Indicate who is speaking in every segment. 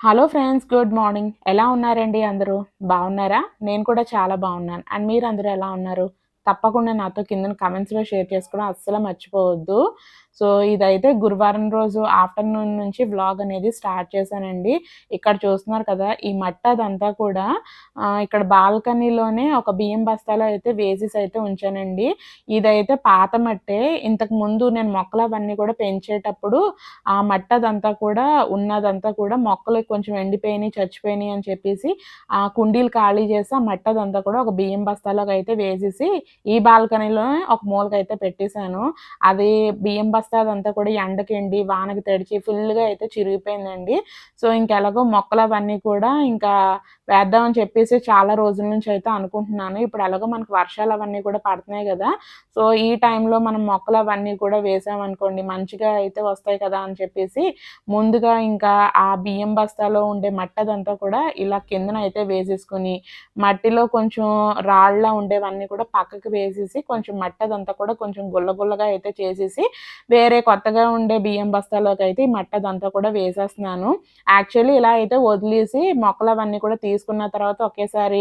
Speaker 1: Hello friends good morning ఎలా ఉన్నారండి అందరూ? బాగున్నారా? నేను కూడా చాలా బాగున్నాను. అండ్ మీరు అందరూ ఎలా ఉన్నారు? తప్పకుండా నాతో కింద కమెంట్స్లో షేర్ చేసుకోవడం అస్సలు మర్చిపోవద్దు. సో ఇదైతే గురువారం రోజు ఆఫ్టర్నూన్ నుంచి వ్లాగ్ అనేది స్టార్ట్ చేశానండి. ఇక్కడ చూస్తున్నారు కదా ఈ మట్ట అదంతా కూడా ఇక్కడ బాల్కనీలోనే ఒక బియ్యం బస్తాలో అయితే వేసేసి అయితే ఉంచానండి. ఇదైతే పాత మట్టే. ఇంతకు ముందు నేను మొక్కలు అవన్నీ కూడా పెంచేటప్పుడు ఆ మట్ట అదంతా కూడా ఉన్నదంతా కూడా మొక్కలు కొంచెం ఎండిపోయినాయి చచ్చిపోయినాయి అని చెప్పేసి ఆ కుండీలు ఖాళీ చేసి ఆ మట్ట అదంతా కూడా ఒక బియ్యం బస్తాలోకి అయితే వేసేసి ఈ బాల్కనీలోనే ఒక మూలకైతే పెట్టేశాను. అది బియ్యం బస్తా అదంతా కూడా ఎండకి ఎండి వానకి తడిచి ఫుల్గా అయితే చిరిగిపోయిందండి. సో ఇంకెలాగో మొక్కలు అవన్నీ కూడా ఇంకా వేద్దామని చెప్పేసి చాలా రోజుల నుంచి అయితే అనుకుంటున్నాను. ఇప్పుడు ఎలాగో మనకు వర్షాలు అవన్నీ కూడా పడుతున్నాయి కదా సో ఈ టైంలో మనం మొక్కలు అవన్నీ కూడా వేసామనుకోండి మంచిగా అయితే వస్తాయి కదా అని చెప్పేసి ముందుగా ఇంకా ఆ బియ్యం బస్తాలో ఉండే మట్టి అదంతా కూడా ఇలా కిందన అయితే వేసేసుకుని మట్టిలో కొంచెం రాళ్ళ ఉండేవన్నీ కూడా పక్కకి వేసేసి కొంచెం మట్టి అదంతా కూడా కొంచెం గుల్లగుల్లగా అయితే చేసేసి వేరే కొత్తగా ఉండే బియ్యం బస్తాలోకి అయితే ఈ మట్టి అదంతా కూడా వేసేస్తున్నాను. యాక్చువల్లీ ఇలా అయితే వదిలేసి మొక్కలు అవన్నీ కూడా తీసుకున్న తర్వాత ఒకేసారి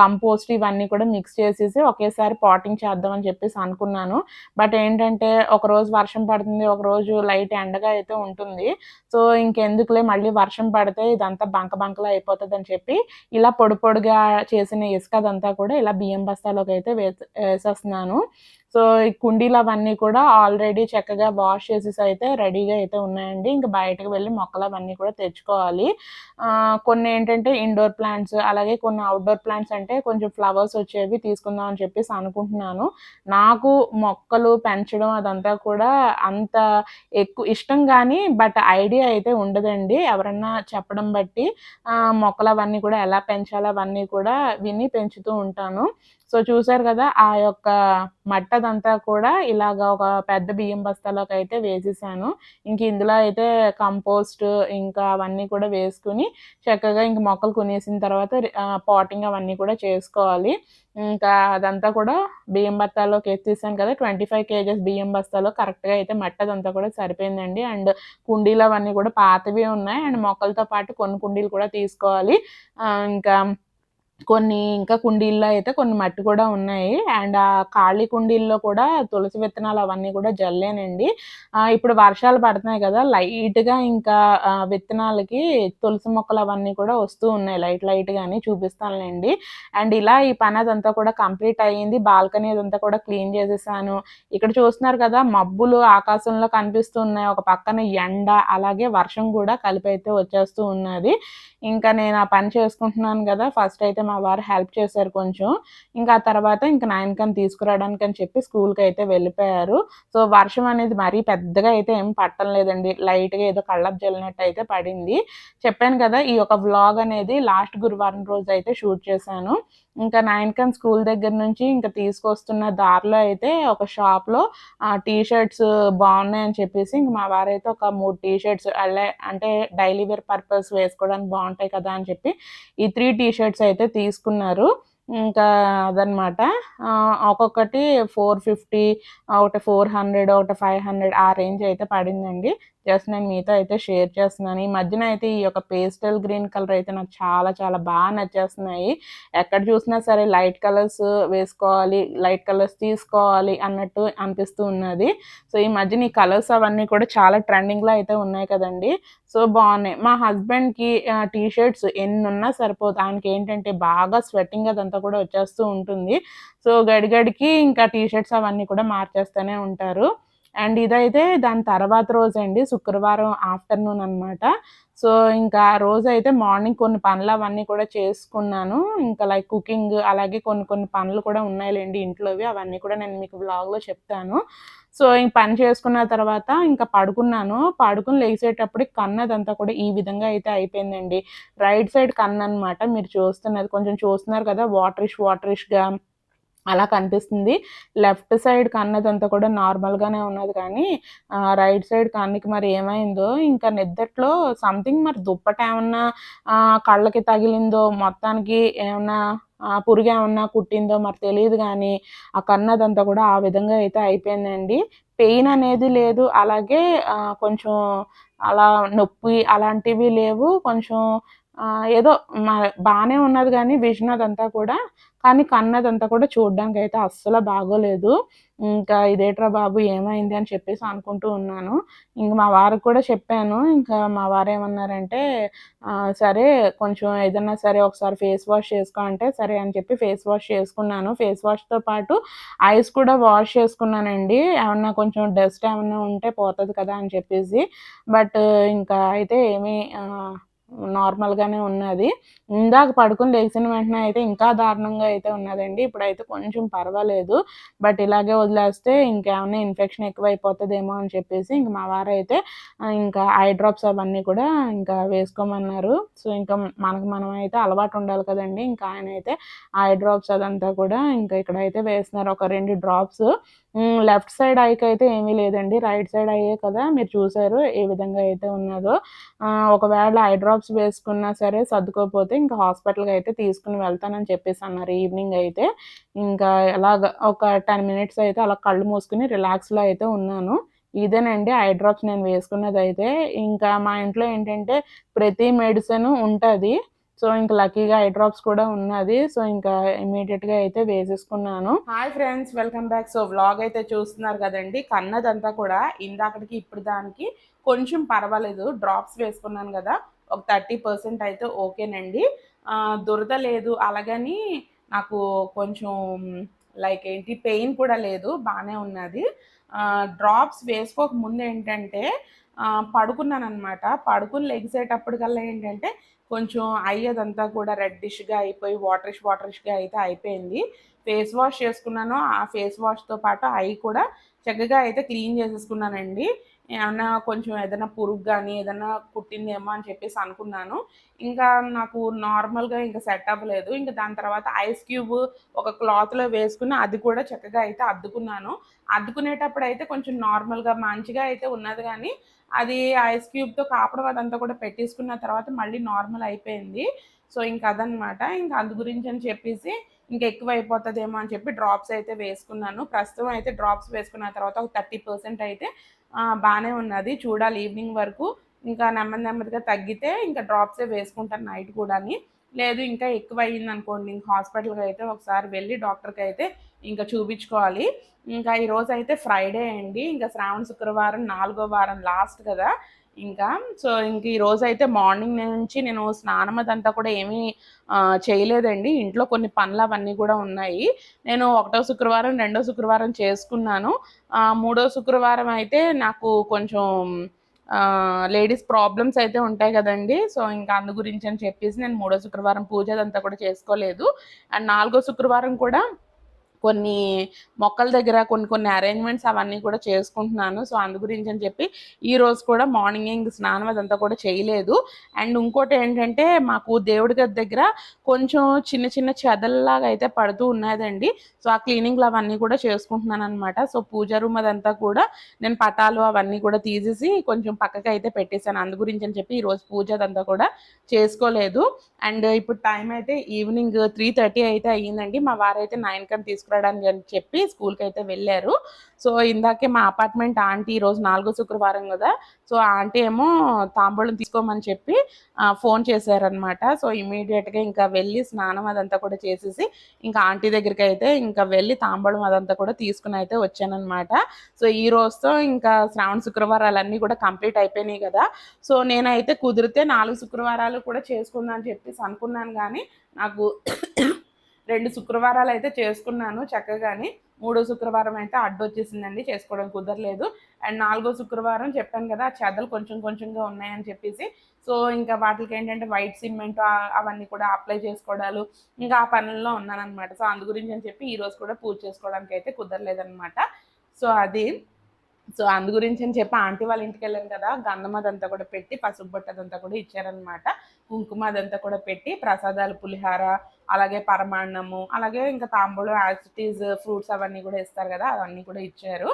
Speaker 1: కంపోస్ట్ ఇవన్నీ కూడా మిక్స్ చేసేసి ఒకేసారి పాటింగ్ చేద్దామని చెప్పేసి అనుకున్నాను. బట్ ఏంటంటే ఒకరోజు వర్షం పడుతుంది ఒకరోజు లైట్ ఎండగా అయితే ఉంటుంది. సో ఇంకెందుకులే మళ్ళీ వర్షం పడితే ఇదంతా బంక బంకలా అయిపోతుంది అని చెప్పి ఇలా పొడి పొడిగా చేసిన ఇసుక అదంతా కూడా ఇలా బియ్యం బస్తాలోకి అయితే వేసేస్తున్నాను. సో ఈ కుండీలు అవన్నీ కూడా ఆల్రెడీ చక్కగా వాష్ చేసేసి అయితే రెడీగా అయితే ఉన్నాయండి. ఇంకా బయటకు వెళ్ళి మొక్కలు అవన్నీ కూడా తెచ్చుకోవాలి. కొన్ని ఏంటంటే ఇండోర్ ప్లాంట్స్ అలాగే కొన్ని అవుట్డోర్ ప్లాంట్స్ అంటే కొంచెం ఫ్లవర్స్ వచ్చేవి తీసుకుందాం అని చెప్పేసి అనుకుంటున్నాను. నాకు మొక్కలు పెంచడం అదంతా కూడా అంత ఎక్కువ ఇష్టం కానీ బట్ ఐడియా అయితే ఉండదండి. ఎవరన్నా చెప్పడం బట్టి మొక్కలు అవన్నీ కూడా ఎలా పెంచాలో అవన్నీ కూడా విని పెంచుతూ ఉంటాను. సో చూసారు కదా ఆ యొక్క మట్టదంతా కూడా ఇలాగ ఒక పెద్ద బియ్యం బస్తాలోకి అయితే వేసేసాను. ఇంక ఇందులో అయితే కంపోస్ట్ ఇంకా అవన్నీ కూడా వేసుకుని చక్కగా ఇంక మొక్కలు కొనేసిన తర్వాత పాటింగ్ అవన్నీ కూడా చేసుకోవాలి. ఇంకా అదంతా కూడా బియ్యం బస్తాలోకి ఎత్తేసాను కదా ట్వంటీ ఫైవ్ కేజెస్ బియ్యం బస్తాలో కరెక్ట్గా అయితే మట్టదంతా కూడా సరిపోయిందండి. అండ్ కుండీలు అవన్నీ కూడా పాతవి ఉన్నాయి. అండ్ మొక్కలతో పాటు కొన్ని కుండీలు కూడా తీసుకోవాలి. ఇంకా కొన్ని ఇంకా కుండీల్లో అయితే కొన్ని మట్టి కూడా ఉన్నాయి. అండ్ ఆ ఖాళీ కుండీల్లో కూడా తులసి విత్తనాలు అవన్నీ కూడా జల్లేనండి. ఇప్పుడు వర్షాలు పడుతున్నాయి కదా లైట్గా ఇంకా విత్తనాలకి తులసి మొక్కలు అవన్నీ కూడా వస్తూ ఉన్నాయి. లైట్ లైట్గాని చూపిస్తానులేండి. అండ్ ఇలా ఈ పని అదంతా కూడా కంప్లీట్ అయ్యింది. బాల్కనీ అదంతా కూడా క్లీన్ చేసేసాను. ఇక్కడ చూస్తున్నారు కదా మబ్బులు ఆకాశంలో కనిపిస్తున్నాయి ఒక పక్కన ఎండ అలాగే వర్షం కూడా కలిపి అయితే వచ్చేస్తూ ఉన్నది. ఇంకా నేను ఆ పని చేసుకుంటున్నాను కదా ఫస్ట్ అయితే మా వారు హెల్ప్ చేశారు కొంచెం. ఇంకా ఆ తర్వాత ఇంకా నైన్ తీసుకురావడానికి అని చెప్పి స్కూల్కి అయితే వెళ్ళిపోయారు. సో వర్షం అనేది మరీ పెద్దగా అయితే ఏం పట్టం లేదండి. లైట్గా ఏదో కళ్ళకు జల్లినట్టు అయితే పడింది. చెప్పాను కదా ఈ యొక్క వ్లాగ్ అనేది లాస్ట్ గురువారం రోజు అయితే షూట్ చేశాను. ఇంకా నైన్ కన్ స్కూల్ దగ్గర నుంచి ఇంకా తీసుకొస్తున్న దారిలో అయితే ఒక షాప్లో టీ షర్ట్స్ బాగున్నాయని చెప్పేసి ఇంక మా వారైతే ఒక మూడు టీ షర్ట్స్ అలా అంటే డైలీ వేర్ పర్పస్ వేసుకోవడానికి బాగుంటాయి కదా అని చెప్పి ఈ త్రీ టీ షర్ట్స్ అయితే తీసుకున్నారు. ఇంకా అదనమాట ఒక్కొక్కటి ఫోర్ ఫిఫ్టీ ఒకటి ఫోర్ హండ్రెడ్ ఒకటి ఫైవ్ హండ్రెడ్ ఆ రేంజ్ అయితే పడిందండి. జస్ట్ నేను మీతో అయితే షేర్ చేస్తున్నాను. ఈ మధ్యన అయితే ఈ యొక్క పేస్టల్ గ్రీన్ కలర్ అయితే నాకు చాలా చాలా బాగా నచ్చేస్తున్నాయి. ఎక్కడ చూసినా సరే లైట్ కలర్స్ వేసుకోవాలి లైట్ కలర్స్ తీసుకోవాలి అన్నట్టు అనిపిస్తూ ఉన్నది. సో ఈ మధ్యన ఈ కలర్స్ అవన్నీ కూడా చాలా ట్రెండింగ్లో అయితే ఉన్నాయి కదండి. సో బాగున్నాయి. మా హస్బెండ్కి టీ షర్ట్స్ ఎన్ని ఉన్నా సరిపోదు. ఆయనకి ఏంటంటే బాగా స్వెట్టింగ్ అదంతా కూడా వచ్చేస్తూ ఉంటుంది. సో గడిగడికి ఇంకా టీ షర్ట్స్ అవన్నీ కూడా మార్చేస్తూనే ఉంటారు. అండ్ ఇదైతే దాని తర్వాత రోజు అండి శుక్రవారం ఆఫ్టర్నూన్ అనమాట సో ఇంకా రోజు అయితే మార్నింగ్ కొన్ని పనులు అవన్నీ కూడా చేసుకున్నాను. ఇంకా లైక్ కుకింగ్ అలాగే కొన్ని కొన్ని పనులు కూడా ఉన్నాయిలేండి ఇంట్లోవి అవన్నీ కూడా నేను మీకు బ్లాగ్లో చెప్తాను. సో ఇంక పని చేసుకున్న తర్వాత ఇంకా పడుకున్నాను. పడుకుని లేచేటప్పుడు కన్నదంతా కూడా ఈ విధంగా అయితే అయిపోయిందండి. రైట్ సైడ్ కన్ను అనమాట మీరు చూస్తున్నది. కొంచెం చూస్తున్నారు కదా వాటరిష్ వాటరిష్గా అలా కనిపిస్తుంది. లెఫ్ట్ సైడ్ కన్నదంతా కూడా నార్మల్గానే ఉన్నది కానీ రైట్ సైడ్ కన్నుకి మరి ఏమైందో ఇంకా నిద్దట్లో సంథింగ్ మరి దుప్పట ఏమన్నా కళ్ళకి తగిలిందో మొత్తానికి ఏమన్నా పురుగు ఏమన్నా కుట్టిందో మరి తెలియదు కానీ ఆ కన్నదంతా కూడా ఆ విధంగా అయితే అయిపోయిందండి. పెయిన్ అనేది లేదు. అలాగే కొంచెం అలా నొప్పి అలాంటివి లేవు. కొంచెం ఏదో మా బాగానే ఉన్నది కానీ విజన్ అదంతా కూడా కానీ కన్నదంతా కూడా చూడడానికి అయితే అస్సలు బాగోలేదు. ఇంకా ఇదేట్రా బాబు ఏమైంది అని చెప్పేసి అనుకుంటూ ఉన్నాను. ఇంక మా వారికి కూడా చెప్పాను. ఇంకా మా వారు ఏమన్నారంటే సరే కొంచెం ఏదన్నా సరే ఒకసారి ఫేస్ వాష్ చేసుకో అంటే సరే అని చెప్పి ఫేస్ వాష్ చేసుకున్నాను. ఫేస్ వాష్తో పాటు ఐస్ కూడా వాష్ చేసుకున్నానండి. ఏమన్నా కొంచెం డస్ట్ ఏమన్నా ఉంటే పోతుంది కదా అని చెప్పేసి. బట్ ఇంకా అయితే ఏమీ నార్మల్గానే ఉన్నది. ఇందాక పడుకుని లేచిన వెంటనే అయితే ఇంకా దారుణంగా అయితే ఉన్నదండి. ఇప్పుడైతే కొంచెం పర్వాలేదు. బట్ ఇలాగే వదిలేస్తే ఇంకేమైనా ఇన్ఫెక్షన్ ఎక్కువైపోతుందేమో అని చెప్పేసి ఇంక మా వారైతే ఇంకా ఐ డ్రాప్స్ అవన్నీ కూడా ఇంకా వేసుకోమన్నారు. సో ఇంకా మనకు మనం అయితే అలవాటు ఉండాలి కదండి. ఇంకా ఆయన అయితే ఐ డ్రాప్స్ అదంతా కూడా ఇంకా ఇక్కడైతే వేస్తున్నారు. ఒక రెండు డ్రాప్స్. లెఫ్ట్ సైడ్ ఐకి అయితే ఏమీ లేదండి. రైట్ సైడ్ అయ్యే కదా. మీరు చూసారు ఏ విధంగా అయితే ఉన్నదో. ఒకవేళ ఐ డ్రాప్స్ వేసుకున్నా సరే సర్దుకోపోతే ఇంకా హాస్పిటల్కి అయితే తీసుకుని వెళ్తానని చెప్పేసి అన్నారు ఈవినింగ్ అయితే. ఇంకా ఎలాగ ఒక టెన్ మినిట్స్ అయితే అలా కళ్ళు మూసుకుని రిలాక్స్లో అయితే ఉన్నాను. ఇదేనండి ఐ డ్రాప్స్ నేను వేసుకున్నది అయితే ఇంకా మా ఇంట్లో ఏంటంటే ప్రతి మెడిసిన్ ఉంటుంది. సో ఇంకా లక్కీగా ఐ డ్రాప్స్ కూడా ఉన్నది. సో ఇంకా ఇమీడియట్గా అయితే వేసేసుకున్నాను. Hi friends welcome back so vlog అయితే చూస్తున్నారు కదండి. కన్నదంతా కూడా ఇందాకటికి ఇప్పుడు దానికి కొంచెం పర్వాలేదు. డ్రాప్స్ వేసుకున్నాను కదా. ఒక థర్టీ పర్సెంట్ అయితే ఓకేనండి. దురద లేదు. అలాగని నాకు కొంచెం లైక్ ఏంటి పెయిన్ కూడా లేదు. బాగానే ఉన్నది. డ్రాప్స్ వేసుకోక ముందు ఏంటంటే పడుకున్నాను అనమాట పడుకుని లెగిసేటప్పటికల్లా ఏంటంటే కొంచెం అయ్యేదంతా కూడా రెడ్డిష్గా అయిపోయి వాటరిష్ వాటరిష్గా అయితే అయిపోయింది. ఫేస్ వాష్ చేసుకున్నాను. ఆ ఫేస్ వాష్తో పాటు ఐ కూడా చక్కగా అయితే క్లీన్ చేసేసుకున్నానండి. ఏమన్నా కొంచెం ఏదైనా పురుగు కానీ ఏదైనా పుట్టిందేమో అని చెప్పేసి అనుకున్నాను. ఇంకా నాకు నార్మల్గా ఇంకా సెట్ అవ్వలేదు. ఇంకా దాని తర్వాత ఐస్ క్యూబ్ ఒక క్లాత్లో వేసుకుని అది కూడా చక్కగా అయితే అద్దుకున్నాను. అద్దుకునేటప్పుడు అయితే కొంచెం నార్మల్గా మంచిగా అయితే ఉన్నది కానీ అది ఐస్ క్యూబ్తో కాపడం అదంతా కూడా పెట్టేసుకున్న తర్వాత మళ్ళీ నార్మల్ అయిపోయింది. సో ఇంకా అదనమాట ఇంకా అందు గురించి అని చెప్పేసి ఇంకా ఎక్కువ అయిపోతుందేమో అని చెప్పి డ్రాప్స్ అయితే వేసుకున్నాను. ప్రస్తుతం అయితే డ్రాప్స్ వేసుకున్న తర్వాత ఒక థర్టీ పర్సెంట్ అయితే బాగానే ఉన్నది. చూడాలి ఈవినింగ్ వరకు. ఇంకా నెమ్మది నెమ్మదిగా తగ్గితే ఇంకా డ్రాప్సే వేసుకుంటాను నైట్ కూడాని. లేదు ఇంకా ఎక్కువ అయ్యింది అనుకోండి ఇంక హాస్పిటల్కి అయితే ఒకసారి వెళ్ళి డాక్టర్కి అయితే ఇంకా చూపించుకోవాలి. ఇంకా ఈరోజు అయితే ఫ్రైడే అండి. ఇంకా శ్రావణ శుక్రవారం నాలుగో వారం లాస్ట్ కదా. ఇంకా సో ఇంక ఈరోజు అయితే మార్నింగ్ నుంచి నేను స్నానం అదంతా కూడా ఏమీ చేయలేదండి. ఇంట్లో కొన్ని పనులు అవన్నీ కూడా ఉన్నాయి. నేను ఒకటో శుక్రవారం రెండో శుక్రవారం చేసుకున్నాను. మూడో శుక్రవారం అయితే నాకు కొంచెం లేడీస్ ప్రాబ్లమ్స్ అయితే ఉంటాయి కదండి. సో ఇంకా అందు గురించి అని చెప్పేసి నేను మూడో శుక్రవారం పూజ అదంతా కూడా చేసుకోలేదు. అండ్ నాలుగో శుక్రవారం కూడా కొన్ని మొక్కల దగ్గర కొన్ని కొన్ని అరేంజ్మెంట్స్ అవన్నీ కూడా చేసుకుంటున్నాను. సో అందు గురించి అని చెప్పి ఈ రోజు కూడా మార్నింగ్ ఇంక స్నానం అదంతా కూడా చేయలేదు. అండ్ ఇంకోటి ఏంటంటే మాకు దేవుడి గది దగ్గర కొంచెం చిన్న చిన్న చెదల్లాగా అయితే పడుతూ ఉన్నదండి. సో ఆ క్లీనింగ్లు అవన్నీ కూడా చేసుకుంటున్నాను అనమాట సో పూజ రూమ్ అదంతా కూడా నేను పటాలు అవన్నీ కూడా తీసేసి కొంచెం పక్కకి అయితే పెట్టేశాను. అందు గురించి అని చెప్పి ఈరోజు పూజ అదంతా కూడా చేసుకోలేదు. అండ్ ఇప్పుడు టైం అయితే ఈవినింగ్ త్రీ థర్టీ అయితే అయ్యిందండి. మా వారైతే నైన్ కని తీసుకు తీసుకురావడానికి అని చెప్పి స్కూల్కి అయితే వెళ్ళారు. సో ఇందాకే మా అపార్ట్మెంట్ ఆంటీ ఈరోజు నాలుగో శుక్రవారం కదా సో ఆంటీ ఏమో తాంబూలం తీసుకోమని చెప్పి ఫోన్ చేశారనమాట సో ఇమీడియట్గా ఇంకా వెళ్ళి స్నానం అదంతా కూడా చేసేసి ఇంకా ఆంటీ దగ్గరికి అయితే ఇంకా వెళ్ళి తాంబూలం అదంతా కూడా తీసుకుని అయితే వచ్చానమాట సో ఈ రోజుతో ఇంకా శ్రావణ శుక్రవారాలన్నీ కూడా కంప్లీట్ అయిపోయినాయి కదా. సో నేనైతే కుదిరితే నాలుగు శుక్రవారాలు కూడా చేసుకుందాం అని చెప్పేసి అనుకున్నాను కానీ నాకు రెండు శుక్రవారాలు అయితే చేసుకున్నాను చక్కగాని. మూడో శుక్రవారం అయితే అడ్డు వచ్చేసిందండి చేసుకోవడం కుదరలేదు. అండ్ నాలుగో శుక్రవారం చెప్పాను కదా ఆ చెదలు కొంచెం కొంచెంగా ఉన్నాయని చెప్పేసి. సో ఇంకా వాటికి ఏంటంటే వైట్ సిమెంట్ అవన్నీ కూడా అప్లై చేసుకోవడాలు ఇంకా ఆ పనుల్లో ఉన్నానమాట సో అందు గురించి అని చెప్పి ఈరోజు కూడా పూజ చేసుకోవడానికి అయితే కుదరలేదనమాట సో అది. సో అందు గురించి అని చెప్పి ఆంటీ వాళ్ళ ఇంటికి వెళ్ళాను కదా గంధం అదంతా కూడా పెట్టి పసుపు బొట్ట అదంతా కూడా ఇచ్చారనమాట కుంకుమ అదంతా కూడా పెట్టి ప్రసాదాలు పులిహార అలాగే పరమాన్నము అలాగే ఇంకా తాంబూలం యాసిటీస్ ఫ్రూట్స్ అవన్నీ కూడా ఇస్తారు కదా అవన్నీ కూడా ఇచ్చారు.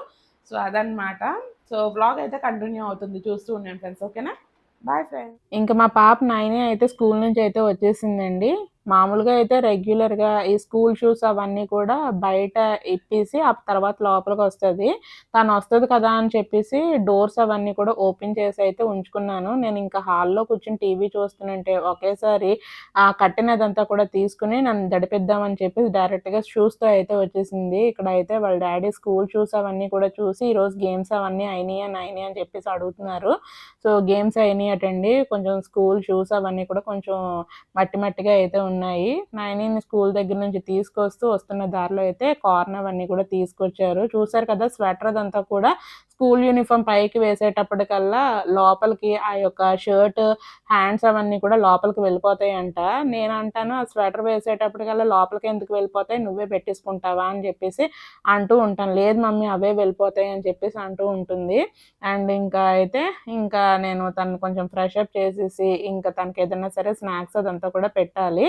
Speaker 1: సో అదనమాట సో బ్లాగ్ అయితే కంటిన్యూ అవుతుంది చూస్తూ ఉన్నాను ఫ్రెండ్స్ ఓకేనా? Bye friends. ఇంకా మా పాప నైనే అయితే స్కూల్ నుంచి అయితే వచ్చేసిందండి. మామూలుగా అయితే రెగ్యులర్‌గా ఈ స్కూల్ షూస్ అవన్నీ కూడా బయట ఇప్పేసి ఆ తర్వాత లోపలికి వస్తుంది తను వస్తుంది కదా అని చెప్పేసి డోర్స్ అవన్నీ కూడా ఓపెన్ చేసి అయితే ఉంచుకున్నాను. నేను ఇంకా హాల్‌లో కూర్చొని టీవీ చూస్తుంటే ఒకేసారి ఆ కట్టినదంతా కూడా తీసుకుని నన్ను దడిపిద్దామని చెప్పేసి డైరెక్ట్‌గా షూస్‌తో అయితే వచ్చేసింది. ఇక్కడైతే వాళ్ళ డాడీ స్కూల్ షూస్ అవన్నీ కూడా చూసి ఈరోజు గేమ్స్ అవన్నీ అయినాయి అని అయినాయి అని చెప్పేసి అడుగుతున్నారు. సో గేమ్స్ అయినాయి అటండి కొంచెం స్కూల్ షూస్ అవన్నీ కూడా కొంచెం మట్టి మట్టిగా అయితే ఉన్నాయి. ఉన్నాయి నైనీని స్కూల్ దగ్గర నుంచి తీసుకొస్తూ వస్తున్న దారిలో అయితే కార్న్ అవన్నీ కూడా తీసుకొచ్చారు. చూసారు కదా స్వెటర్ అదంతా కూడా స్కూల్ యూనిఫామ్ పైకి వేసేటప్పటికల్లా లోపలికి ఆ యొక్క షర్ట్ హ్యాండ్స్ అవన్నీ కూడా లోపలికి వెళ్ళిపోతాయంట. నేను అంటాను ఆ స్వెటర్ వేసేటప్పటికల్లా లోపలికి ఎందుకు వెళ్ళిపోతాయి నువ్వే పెట్టేసుకుంటావా అని చెప్పేసి అంటూ ఉంటాను. లేదు మమ్మీ అవే వెళ్ళిపోతాయి అని చెప్పేసి అంటూ ఉంటుంది. అండ్ ఇంకా అయితే ఇంకా నేను తను కొంచెం ఫ్రెష్ అప్ చేసేసి ఇంకా తనకి ఏదైనా సరే స్నాక్స్ అదంతా కూడా పెట్టాలి.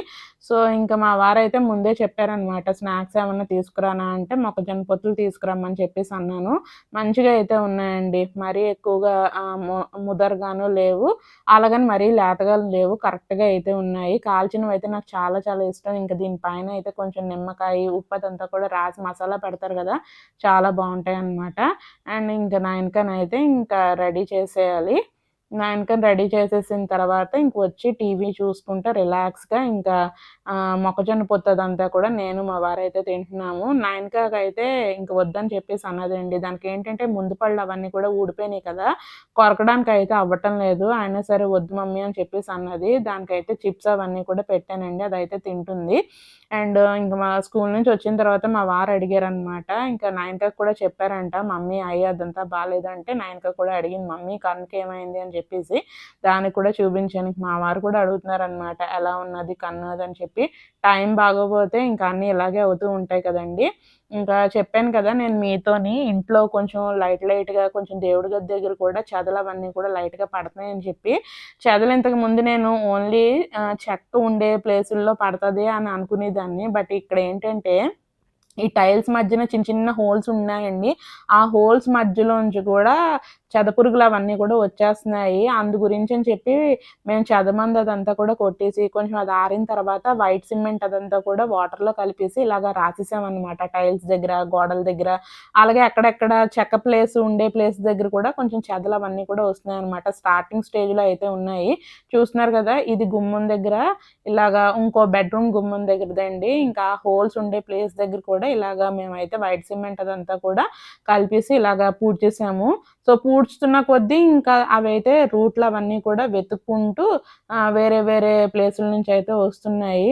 Speaker 1: సో ఇంకా మా వారైతే ముందే చెప్పారనమాట. స్నాక్స్ ఏమన్నా తీసుకురానా అంటే మొక్కజొన్న పొత్తులు తీసుకురమ్మని చెప్పేసి అన్నాను. మంచిగా అయితే ఉన్నాయండి. మరీ ఎక్కువగా ము ముదరగాను లేవు. అలాగని మరీ లేతగా లేవు. కరెక్ట్‌గా అయితే ఉన్నాయి. కాల్చినవి అయితే నాకు చాలా చాలా ఇష్టం. ఇంకా దీనిపైన అయితే కొంచెం నిమ్మకాయ, ఉప్పు అదంతా కూడా రాసి మసాలా పెడతారు కదా! చాలా బాగుంటాయి అన్నమాట అండ్ ఇంకా అయితే ఇంకా రెడీ చేసేయాలి. నైన్‌కని రెడీ చేసేసిన తర్వాత ఇంక వచ్చి టీవీ చూసుకుంటా రిలాక్స్‌గా ఇంకా మొక్కజొన్న పొత్తదంతా కూడా నేను మా వారైతే తింటున్నాము. నైన్‌కకైతే ఇంక వద్దని చెప్పేసి అన్నదండి. దానికి ఏంటంటే ముందు పళ్ళు అవన్నీ కూడా ఊడిపోయినాయి కదా! కొరకడానికి అయితే అవ్వటం లేదు. అయినా సరే వద్దు మమ్మీ అని చెప్పేసి అన్నది. దానికైతే చిప్స్ అవన్నీ కూడా పెట్టానండి. అదైతే తింటుంది. అండ్ ఇంక మా స్కూల్ నుంచి వచ్చిన తర్వాత మా వారు అడిగారనమాట. ఇంకా నైన్‌కకి కూడా చెప్పారంట. మమ్మీ అయ్యి అదంతా బాగాలేదంటే నైన్‌క కూడా అడిగింది. మమ్మీ కన్నుకేమైంది అని చెప్పేసి దానికి కూడా చూపించడానికి మా వారు కూడా అడుగుతున్నారనమాట. ఎలా ఉన్నది కన్నది అని చెప్పి. టైం బాగోపోతే ఇంకా అన్నీ ఇలాగే అవుతూ ఉంటాయి కదండీ! ఇంకా చెప్పాను కదా! నేను మీతోని ఇంట్లో కొంచెం లైట్ లైట్‌గా కొంచెం దేవుడి గది దగ్గర కూడా చెదలు అవన్నీ కూడా లైట్‌గా పడతాయని చెప్పి. చెదలు ఇంతకు ముందు నేను ఓన్లీ చెక్క ఉండే ప్లేసుల్లో పడుతుంది అని అనుకునేదాన్ని. బట్ ఇక్కడ ఏంటంటే ఈ టైల్స్ మధ్యన చిన్న చిన్న హోల్స్ ఉన్నాయండి. ఆ హోల్స్ మధ్యలోంచి కూడా చెదపురుగులు అవన్నీ కూడా వచ్చేస్తున్నాయి. అందు గురించి అని చెప్పి మేము చెదమంది అదంతా కూడా కొట్టేసి కొంచెం అది ఆరిన తర్వాత వైట్ సిమెంట్ అదంతా కూడా వాటర్‌లో కలిపేసి ఇలాగ రాసేసామనమాట. టైల్స్ దగ్గర, గోడల దగ్గర. అలాగే అక్కడక్కడ చెక్క ప్లేస్ ఉండే ప్లేస్ దగ్గర కూడా కొంచెం చెదలు అవన్నీ కూడా వస్తున్నాయి అనమాట స్టార్టింగ్ స్టేజ్‌లో అయితే ఉన్నాయి. చూస్తున్నారు కదా! ఇది గుమ్మం దగ్గర ఇలాగా ఇంకో బెడ్‌రూమ్ గుమ్మం దగ్గరదండి. ఇంకా హోల్స్ ఉండే ప్లేస్ దగ్గర కూడా ఇలాగా మేమైతే వైట్ సిమెంట్ అదంతా కూడా కలిపేసి ఇలాగా పూడ్చేసాము. సో పూడ్చుతున్న కొద్దీ ఇంకా అవైతే రూట్లు అవన్నీ కూడా వెతుక్కుంటూ వేరే వేరే ప్లేసుల నుంచి అయితే వస్తున్నాయి.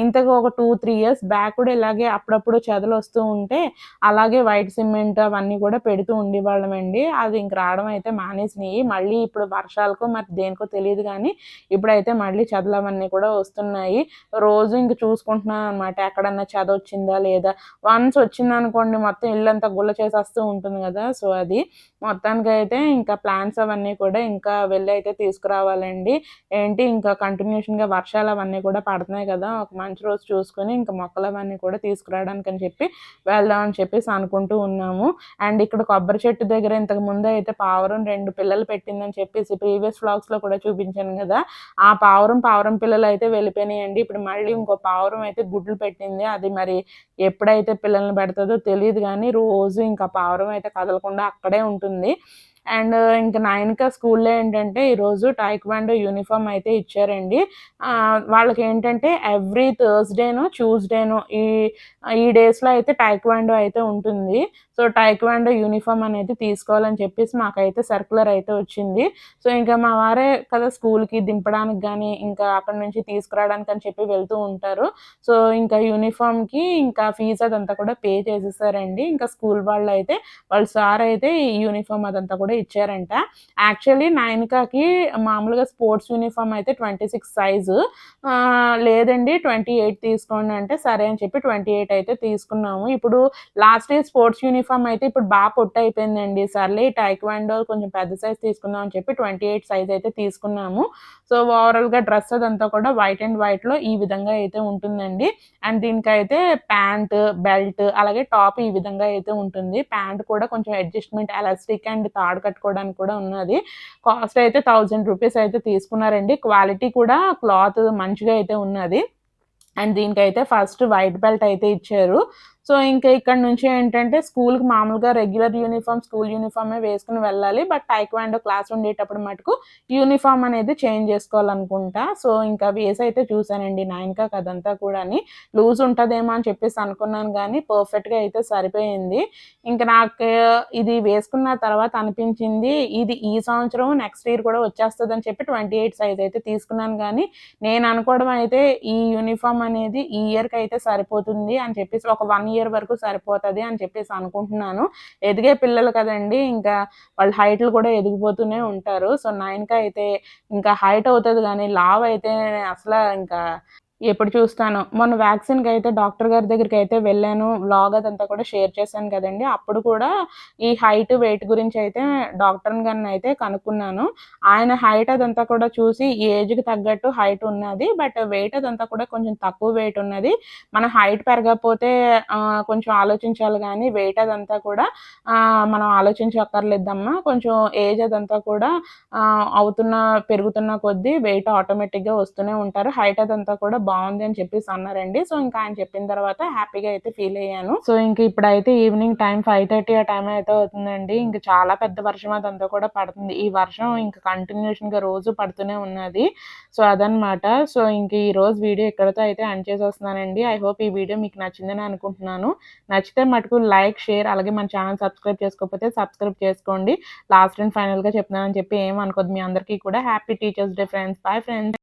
Speaker 1: ఇంతకు ఒక టూ త్రీ ఇయర్స్ బ్యాక్ కూడా ఇలాగే అప్పుడప్పుడు చెదలు వస్తూ ఉంటే అలాగే వైట్ సిమెంట్ అవన్నీ కూడా పెడుతూ ఉండేవాళ్ళమండి. అది ఇంక రావడం అయితే మానేసినాయి. మళ్ళీ ఇప్పుడు వర్షాలకో మరి దేనికో తెలియదు కానీ ఇప్పుడైతే మళ్ళీ చెదలు అవన్నీ కూడా వస్తున్నాయి. రోజు ఇంక చూసుకుంటున్నాను అనమాట. ఎక్కడన్నా చెద వచ్చిందా లేదా? వన్స్ వచ్చింది అనుకోండి మొత్తం ఇల్లంతా గుల్ల చేసేస్తూ ఉంటుంది కదా! సో అది. మొత్తానికైతే ఇంకా ప్లాన్స్ అవన్నీ కూడా ఇంకా వెళ్ళి అయితే తీసుకురావాలండి. ఏంటి ఇంకా కంటిన్యూషన్‌గా వర్షాలు అవన్నీ కూడా పడుతున్నాయి కదా! ఒక మంచి రోజు చూసుకొని ఇంకా మొక్కలు అవన్నీ కూడా అని చెప్పి వెళ్దాం అని చెప్పేసి అనుకుంటూ ఉన్నాము. అండ్ ఇక్కడ కొబ్బరి చెట్టు దగ్గర ఇంతకు ముందు అయితే పావురం రెండు పిల్లలు పెట్టిందని చెప్పేసి ప్రీవియస్ వ్లాగ్స్‌లో కూడా చూపించాను కదా! ఆ పావురం, పావురం పిల్లలు అయితే వెళ్ళిపోయినాయండి. ఇప్పుడు మళ్ళీ ఇంకో పావురం అయితే గుడ్లు పెట్టింది. అది మరి ఎప్పుడైతే పిల్లల్ని పెడతాదో తెలియదు కానీ రోజు ఇంకా పావురం అయితే కదలకుండా అక్కడే ఉంటుంది. అండ్ ఇంక నాయనక స్కూల్‌లో ఏంటంటే ఈరోజు టైక్వాండో యూనిఫామ్ అయితే ఇచ్చారండి. వాళ్ళకి ఏంటంటే ఎవ్రీ థర్స్‌డేనో, ట్యూస్డేను ఈ ఈ డేస్‌లో అయితే టైక్వాండో అయితే ఉంటుంది. సో టైక్వాండో యూనిఫామ్ అనేది తీసుకోవాలని చెప్పేసి మాకైతే సర్కులర్ అయితే వచ్చింది. సో ఇంకా మా వారే కదా స్కూల్‌కి దింపడానికి కానీ ఇంకా అక్కడి నుంచి తీసుకురావడానికి అని చెప్పి వెళ్తూ ఉంటారు. సో ఇంకా యూనిఫామ్‌కి ఇంకా ఫీజు అదంతా కూడా పే చేసేసారండి. ఇంకా స్కూల్ వాళ్ళు అయితే వాళ్ళ సార్ అయితే ఈ యూనిఫామ్ అదంతా కూడా ఇచ్చారంట. యాక్చువల్లీ నైనికాకి మామూలుగా స్పోర్ట్స్ యూనిఫామ్ అయితే 26 సైజు లేదండి 28 తీసుకోండి అంటే సరే అని చెప్పి 28 అయితే తీసుకున్నాము. ఇప్పుడు లాస్ట్ ఇయర్ స్పోర్ట్స్ యూనిఫామ్ అయితే ఇప్పుడు బాగా పొట్టయిపోయిందండి. సర్లే టైక్వాండో కొంచెం పెద్ద సైజ్ తీసుకుందాం అని చెప్పి 28 సైజ్ అయితే తీసుకున్నాము. సో ఓవరాల్‌గా డ్రెస్ అదంతా కూడా వైట్ అండ్ వైట్‌లో ఈ విధంగా అయితే ఉంటుందండి. అండ్ దీనికైతే ప్యాంట్, బెల్ట్ అలాగే టాప్ ఈ విధంగా అయితే ఉంటుంది. ప్యాంట్ కూడా కొంచెం అడ్జస్ట్‌మెంట్ ఎలాస్టిక్ అండ్ తాడు కట్టుకోవడానికి కూడా ఉన్నది. కాస్ట్ అయితే థౌజండ్ రూపీస్ అయితే తీసుకున్నారండి. క్వాలిటీ కూడా క్లాత్ మంచిగా అయితే ఉన్నది. అండ్ దీనికైతే ఫస్ట్ వైట్ బెల్ట్ అయితే ఇచ్చారు సో ఇంకా ఇక్కడ నుంచి ఏంటంటే స్కూల్కి మామూలుగా రెగ్యులర్ యూనిఫామ్ స్కూల్ యూనిఫామే వేసుకుని వెళ్ళాలి. బట్ టైక్వాండో క్లాస్ ఉండేటప్పుడు మటుకు యూనిఫామ్ అనేది చేంజ్ చేసుకోవాలనుకుంటా. సో ఇంకా వేసి అయితే చూసానండి నాయనకా కదంతా కూడా లూజ్ ఉంటుందేమో అని చెప్పేసి అనుకున్నాను కానీ పర్ఫెక్ట్గా అయితే సరిపోయింది. ఇంకా నాకు ఇది వేసుకున్న తర్వాత అనిపించింది ఇది ఈ సంవత్సరం నెక్స్ట్ ఇయర్ కూడా వచ్చేస్తుంది అని చెప్పి ట్వంటీ ఎయిట్ సైజ్ అయితే తీసుకున్నాను కానీ నేను అనుకోవడం అయితే ఈ యూనిఫామ్ అనేది ఈ ఇయర్కి అయితే సరిపోతుంది అని చెప్పేసి ఒక వన్ ఇయర్ వరకు సరిపోతుంది అని చెప్పేసి అనుకుంటున్నాను. ఎదిగే పిల్లలు కదండి ఇంకా వాళ్ళ హైట్లు కూడా ఎదిగిపోతూనే ఉంటారు. సో నైన్కి అయితే ఇంకా హైట్ అవుతుంది కానీ లావ్ అయితే అసలు ఇంకా ఎప్పుడు చూస్తాను. మొన్న వ్యాక్సిన్కి అయితే డాక్టర్ గారి దగ్గరికి అయితే వెళ్ళాను. వ్లాగ్ అదంతా కూడా షేర్ చేశాను కదండి. అప్పుడు కూడా ఈ హైట్ వెయిట్ గురించి అయితే డాక్టర్ గారిని అయితే కనుక్కున్నాను. ఆయన హైట్ అదంతా కూడా చూసి ఏజ్కి తగ్గట్టు హైట్ ఉన్నది. బట్ వెయిట్ అదంతా కూడా కొంచెం తక్కువ వెయిట్ ఉన్నది. మన హైట్ పెరగకపోతే కొంచెం ఆలోచించాలి కానీ వెయిట్ అదంతా కూడా మనం ఆలోచించక్కర్లేదమ్మా. కొంచెం ఏజ్ అదంతా కూడా అవుతున్న పెరుగుతున్న కొద్దీ వెయిట్ ఆటోమేటిక్గా వస్తూనే ఉంటారు. హైట్ అదంతా కూడా బాగుంది అని చెప్పేసి అన్నారండి. సో ఇంకా ఆయన చెప్పిన తర్వాత హ్యాపీగా అయితే ఫీల్ అయ్యాను. సో ఇంకా ఇప్పుడైతే ఈవినింగ్ టైం ఫైవ్ థర్టీ ఆ టైం అయితే అవుతుందండి. ఇంకా చాలా పెద్ద వర్షం అదంతా కూడా పడుతుంది. ఈ వర్షం ఇంకా కంటిన్యూషన్గా రోజు పడుతూనే ఉన్నది. సో అదనమాట సో ఇంక ఈ రోజు వీడియో ఇక్కడతో అయితే అన్ చేసి వస్తున్నానండి ఐ హోప్ ఈ వీడియో మీకు నచ్చిందని అనుకుంటున్నాను. నచ్చితే మటుకు లైక్ షేర్ అలాగే మన ఛానల్ సబ్స్క్రైబ్ చేసుకోకపోతే సబ్స్క్రైబ్ చేసుకోండి. లాస్ట్ అండ్ ఫైనల్గా చెప్తున్నానని చెప్పి ఏమనుకోద్దు మీ అందరికీ కూడా. Happy teachers day friends bye friends